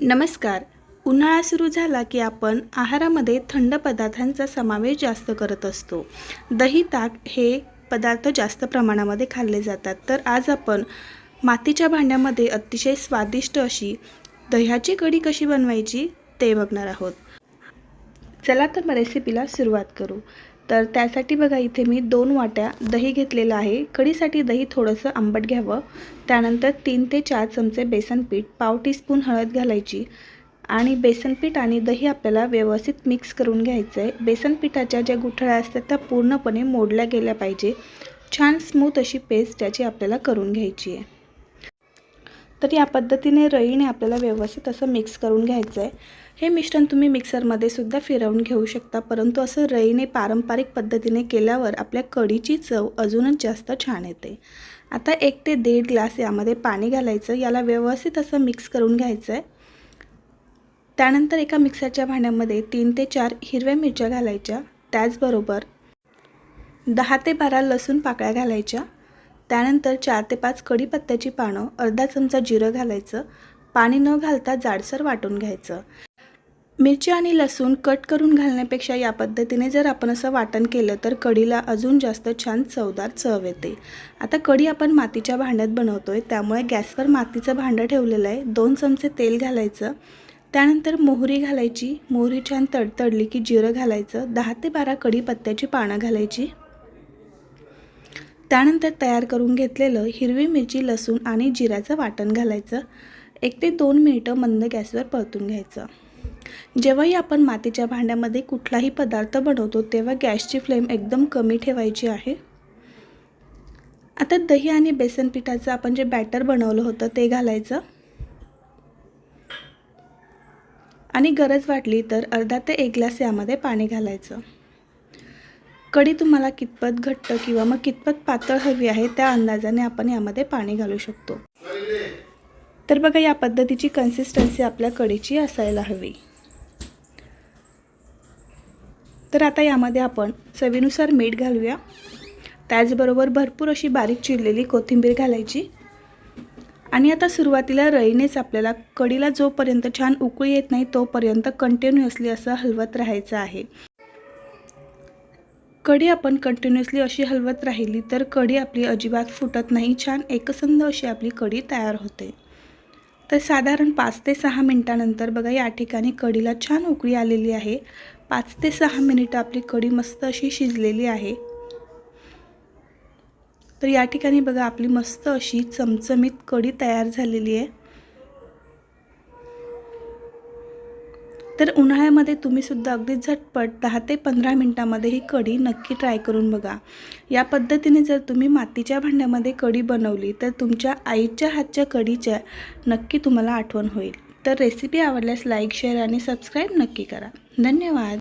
नमस्कार. उन्हाळा सुरू झाला की आपण आहारामध्ये थंड पदार्थांचा समावेश जास्त करत असतो. दही ताक हे पदार्थ जास्त प्रमाणामध्ये खाल्ले जातात. तर आज आपण मातीच्या भांड्यामध्ये अतिशय स्वादिष्ट अशी दह्याची कढी कशी बनवायची ते बघणार आहोत. चला तर मग रेसिपीला सुरुवात करू. तर त्यासाठी बघा इथे मी दोन वाट्या दही घेतलेलं आहे. कढीसाठी दही थोडंसं आंबट घ्यावं. त्यानंतर तीन ते चार चमचे बेसन पीठ पाव टीस्पून हळद घालायची आणि बेसन पीठ आणि दही आपल्याला व्यवस्थित मिक्स करून घ्यायचं आहे बेसन पिठाच्या ज्या गुठळ्या असतात त्या पूर्णपणे मोडल्या गेल्या पाहिजे. छान स्मूथ अशी पेस्ट त्याची आपल्याला करून घ्यायची आहे. तर या पद्धतीने रईने आपल्याला व्यवस्थित असं मिक्स करून घ्यायचं आहे हे मिश्रण तुम्ही मिक्सरमध्ये सुद्धा फिरवून घेऊ शकता परंतु असं रईने पारंपरिक पद्धतीने केल्यावर आपल्या कढीची चव अजूनच जास्त छान येते. आता एक ते दीड ग्लास यामध्ये पाणी घालायचं याला व्यवस्थित असं मिक्स करून घ्यायचं आहे त्यानंतर एका मिक्सरच्या भांड्यामध्ये तीन ते चार हिरव्या मिरच्या घालायच्या त्याचबरोबर दहा ते बारा लसूण पाकळ्या घालायच्या त्यानंतर चार ते पाच कढीपत्त्याची पानं अर्धा चमचा जिरं घालायचं पाणी न घालता जाडसर वाटून घ्यायचं. मिरची आणि लसूण कट करून घालण्यापेक्षा या पद्धतीने जर आपण असं वाटण केलं तर कढीला अजून जास्त छान चवदार चव येते. आता कढी आपण मातीच्या भांड्यात बनवतो आहे त्यामुळे गॅसवर मातीचं भांडं ठेवलेलं आहे. दोन चमचे तेल घालायचं. त्यानंतर मोहरी घालायची. मोहरी छान तडतडली की जिरं घालायचं. दहा ते बारा कढीपत्त्याची पानं घालायची. त्यानंतर तयार करून घेतलेलं हिरवी मिरची लसूण आणि जिऱ्याचं वाटण घालायचं. एक ते दोन मिनिटं मंद गॅसवर परतून घ्यायचं. जेव्हाही आपण मातीच्या भांड्यामध्ये कुठलाही पदार्थ बनवतो तेव्हा गॅसची फ्लेम एकदम कमी ठेवायची आहे. आता दही आणि बेसन पिठाचं आपण जे बॅटर बनवलं होतं ते घालायचं. आणि गरज वाटली तर अर्धा ते एक ग्लास यामध्ये पाणी घालायचं. कढी तुम्हाला कितपत घट्ट किंवा मग कितपत पातळ हवी आहे त्या अंदाजाने आपण यामध्ये पाणी घालू शकतो. तर बघा या पद्धतीची कन्सिस्टन्सी आपल्या कढीची असायला हवी. तर आता यामध्ये आपण चवीनुसार मीठ घालूया. त्याचबरोबर भरपूर अशी बारीक चिरलेली कोथिंबीर घालायची. आणि आता सुरुवातीला रईनेच आपल्याला कढीला जोपर्यंत छान उकळी येत नाही तोपर्यंत कंटिन्युअसली असं हलवत राहायचं आहे. कढी आपण कंटिन्युअसली अशी हलवत राहिली तर कढी आपली अजिबात फुटत नाही. छान एकसंध अशी आपली कढी तयार होते. तर साधारण पाच ते सहा मिनटानंतर बघा या ठिकाणी कढीला छान उकळी आलेली आहे. पाच ते सहा मिनिटं आपली कढी मस्त अशी शिजलेली आहे. तर या ठिकाणी बघा आपली मस्त अशी चमचमीत कढी तयार झालेली आहे. तर उन्हाळ्यामध्ये तुम्ही सुद्धा अगदी झटपट दहा ते पंधरा मिनटामध्ये ही कढी नक्की ट्राय करून बघा. या पद्धतीने जर तुम्ही मातीच्या भांड्यामध्ये कढी बनवली तर तुमच्या आईच्या हातच्या कढीच्या नक्की तुम्हाला आठवण होईल. तर रेसिपी आवडल्यास लाईक शेअर आणि सबस्क्राईब नक्की करा. धन्यवाद!